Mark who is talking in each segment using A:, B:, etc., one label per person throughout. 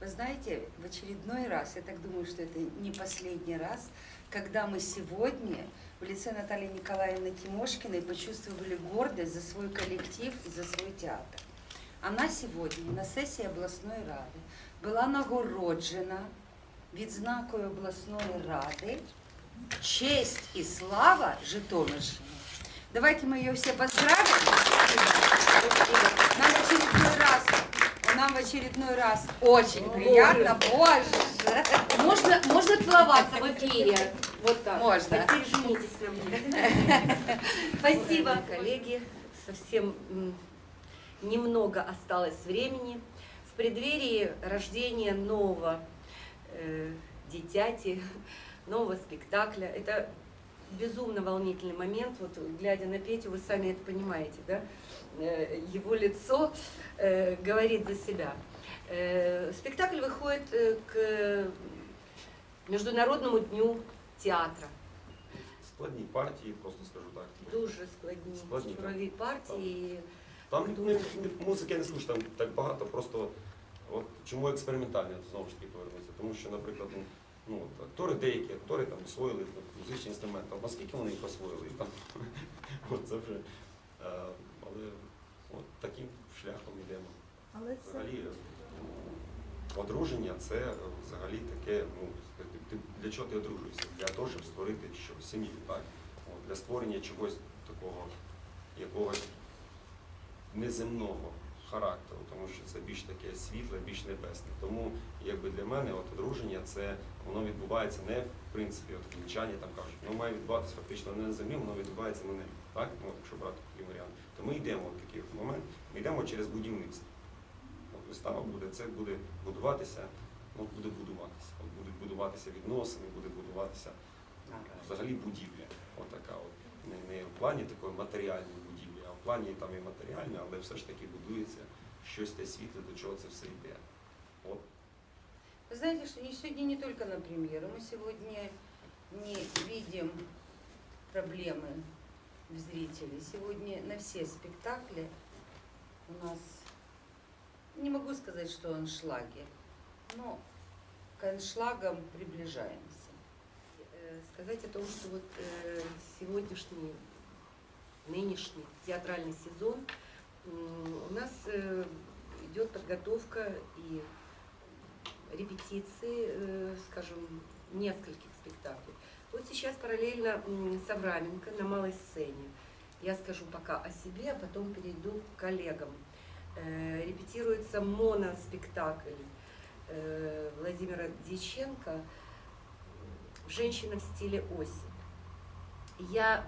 A: Вы знаете, в очередной раз, я так думаю, что это не последний раз, когда мы сегодня в лице Натальи Николаевны Тимошкиной почувствовали гордость за свой коллектив и за свой театр. Она сьогодні на сесії обласної ради була нагороджена відзнакою обласної ради «Честь и слава Житомирщины». Давайте мы ее все поздравим. Очередной раз очень приятно, боже.
B: Можно, можно целоваться в эфире. Вот так.
A: Можно.
B: Теперь женитесь на мне. Спасибо.
C: Коллеги, совсем немного осталось времени. В преддверии рождения нового э, дитяти, нового спектакля. Это безумно волнительный момент. Вот глядя на Петю, вы сами это понимаете, да? Э, его лицо э, говорит за себя. Э, спектакль выходит э, к Международному дню театра.
D: Складні партії, просто скажу так.
C: Дуже складні
D: Складні, так.
C: сурові партії.
D: Там ну, музики я не слушаю, там так багато, просто от чому експериментальне, знову ж таки повернуться. Тому що, наприклад, ну, от, актори деякі актори там освоїли там, музичні інструменти, а наскільки вони їх освоїли, там, от це вже, е, але от таким шляхом йдемо.
E: Але це
D: Взагалі, одруження це е, взагалі таке, ну, ти, для чого ти одружуєшся? Для того, щоб створити що, сім'ю, так? От, для створення чогось такого, якогось неземного характеру, тому що це більш таке світле, більш небесне. Тому якби для мене от, одруження це воно відбувається не в принципі, от вінчання там кажуть, воно має відбуватися фактично не на землі, воно відбувається на небі. Так? Ну, якщо брати такий варіант. То ми йдемо в такий от момент, ми йдемо через будівництво. От вистава буде, це буде будуватися, ну, буде будуватися. От будуть будуватися відносини, буде будуватися взагалі будівля. Отака от. Не, не в плані такої матеріальної плані там і матеріальне, але все ж таки будується щось те світле, до чого це все йде. От
A: Вы знаете, что не- сегодня не только на премьеру, мы сегодня не видим проблемы в зрителей. Сегодня на все спектакли у нас, не могу сказать, что аншлаги, но к аншлагам приближаемся.
C: Э, Сказать о том, что вот э, сегодняшний, нынешний театральный сезон у нас э, идет подготовка и репетиции, э, скажем, нескольких спектаклей. Вот сейчас параллельно с Авраменко на малой сцене. Я скажу пока о себе, а потом перейду к коллегам. Э, Репетируется моноспектакль Владимира Дьяченко «Женщина в стиле осень». Я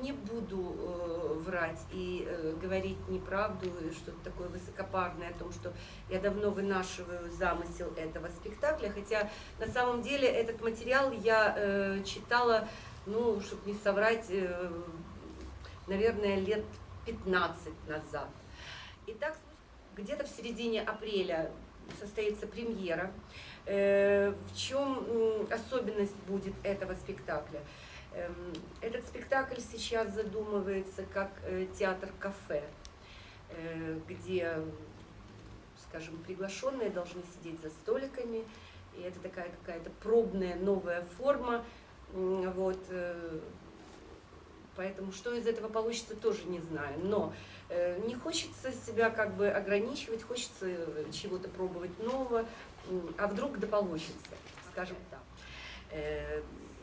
C: не буду э, врать и э, говорить неправду, что-то такое высокопарное о том, что я давно вынашиваю замысел этого спектакля, хотя на самом деле этот материал я э, читала, ну, чтобы не соврать, э, наверное, лет 15 назад. Итак, где-то в середине апреля состоится премьера. Э, В чем особенность будет этого спектакля? Эм, Этот спектакль сейчас задумывается как э, театр-кафе, э, где, скажем, приглашенные должны сидеть за столиками, и это такая какая-то пробная новая форма. Вот, э, поэтому что из этого получится, тоже не знаю. Но не хочется себя как бы ограничивать, хочется чего-то пробовать нового, а вдруг да получится, скажем так.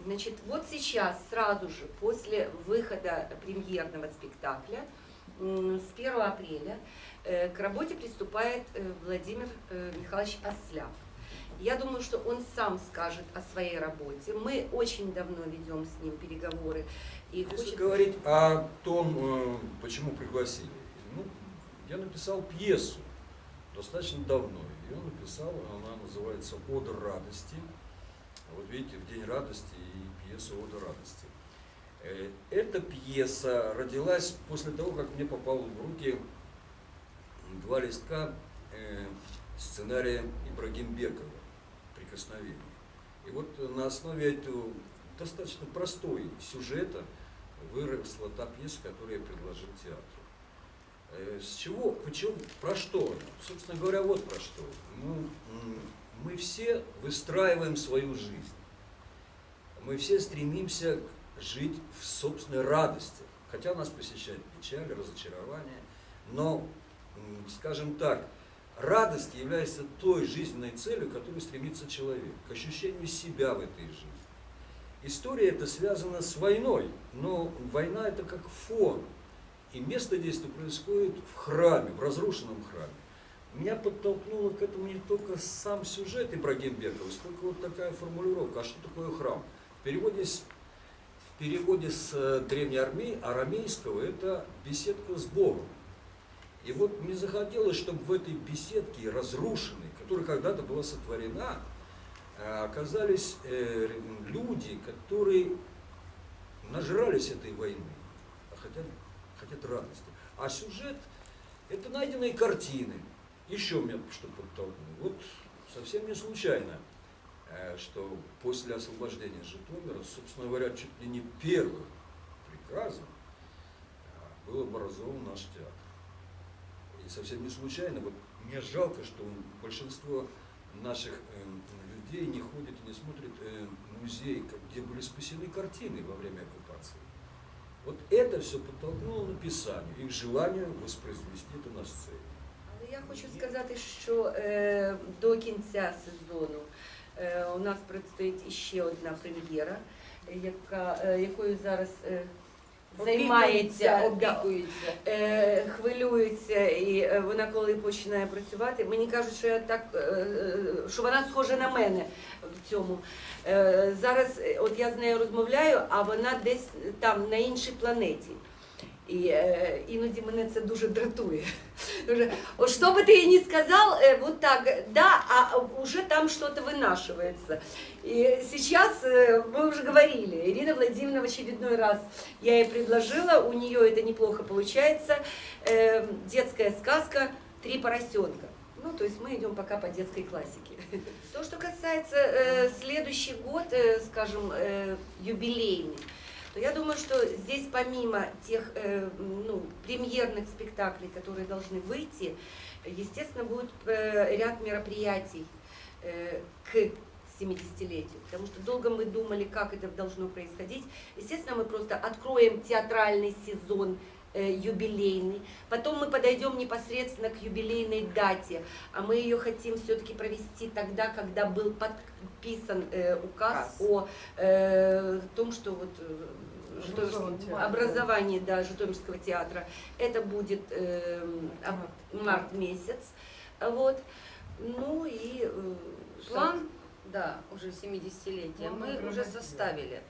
C: Значит, вот сейчас, сразу же, после выхода премьерного спектакля, с 1 апреля, э, к работе приступает э, Владимир э, Михайлович Осляк. Я думаю, что он сам скажет о своей работе. Мы очень давно ведем с ним переговоры. И
F: Если
C: хочется-
F: говорить о том, почему пригласили, ну, я написал пьесу достаточно давно. Ее написал, она называется «Ода радости». Вот видите, в День радости и пьеса «Ода радости». Э, Эта пьеса родилась после того, как мне попал в руки два листка э, сценария Ибрагимбекова «Прикосновение». И вот на основе этого достаточно простой сюжета выросла та пьеса, которую я предложил театру. Э, С чего, почему, про что? Собственно говоря, вот про что. Ну, мы все выстраиваем свою жизнь. Мы все стремимся жить в собственной радости. Хотя нас посещает печаль, разочарование. Но, скажем так, радость является той жизненной целью, к которой стремится человек, к ощущению себя в этой жизни. История это связана с войной, но война это как фон. И место действия происходит в храме, в разрушенном храме. Меня подтолкнуло к этому не только сам сюжет Ибрагим Бекова, сколько вот такая формулировка. А что такое храм? В переводе с, в переводе с э, древнеарамейского это беседка с Богом. И вот мне захотелось, чтобы в этой беседке разрушенной, которая когда-то была сотворена, э, оказались э, люди, которые нажрались этой войны, а хотят, хотят радости. А сюжет – это найденные картины. Еще меня что подтолкнуло. Вот совсем не случайно, э, что после освобождения Житомира, собственно говоря, чуть ли не первым приказом э, был образован наш театр. И совсем не случайно, вот мне жалко, что большинство наших э, людей не ходит и не смотрит музей, где были спасены картины во время оккупации. Вот это все подтолкнуло написанию и к желанию воспроизвести это на сцені.
C: Але я хочу сказати, що е, до кінця сезону е, у нас предстоїть іще одна прем'єра, яка, е, якою зараз займається,
A: опікується.
C: хвилюється, і вона коли починає працювати, мені кажуть, що я так, що вона схожа на мене в цьому. Зараз, от я з нею розмовляю, а вона десь там на іншій планеті. І е, іноді мене це дуже дратує. Дуже, От що би ти їй не сказав, е, вот так, да, а уже там что-то вынашивается. И сейчас э, мы уже говорили, Ирина Владимировна в очередной раз я ей предложила, у нее это неплохо получается, э, детская сказка «Три поросенка». Ну, то есть мы идем пока по детской классике. То, что касается э, следующий год, э, скажем, э, юбилейный, то я думаю, что здесь помимо тех э, ну, премьерных спектаклей, которые должны выйти, естественно, будет э, ряд мероприятий э, к 70-летию. Потому что долго мы думали, как это должно происходить. Естественно, мы просто откроем театральный сезон юбилейный. Потом мы подойдем непосредственно к юбилейной дате. А мы ее хотим все-таки провести тогда, когда был подписан э, указ
A: Указ.
C: о э, том, что вот э, образование да, Житомирского театра. Это будет э, ап- март месяц. Вот. Ну и э,
A: План, да, уже 70-летия,
C: Ну,
A: мы
C: мы
A: уже составили.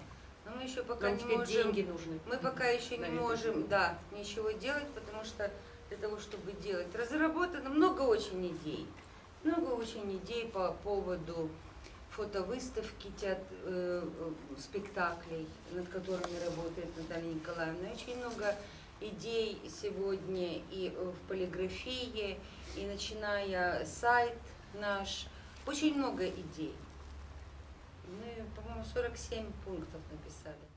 A: Но мы еще пока
C: нам
A: не можем,
C: деньги нужны.
A: мы пока еще не
C: Наверное.
A: можем, да, ничего делать, потому что для того, чтобы делать, разработано много очень идей. Много очень идей по поводу фотовыставки, теат- э, э, спектаклей, над которыми работает Наталья Николаевна. Очень много идей сегодня и в полиграфии, и начиная сайт наш. Очень много идей. Мы, по-моему, 47 пунктов написали.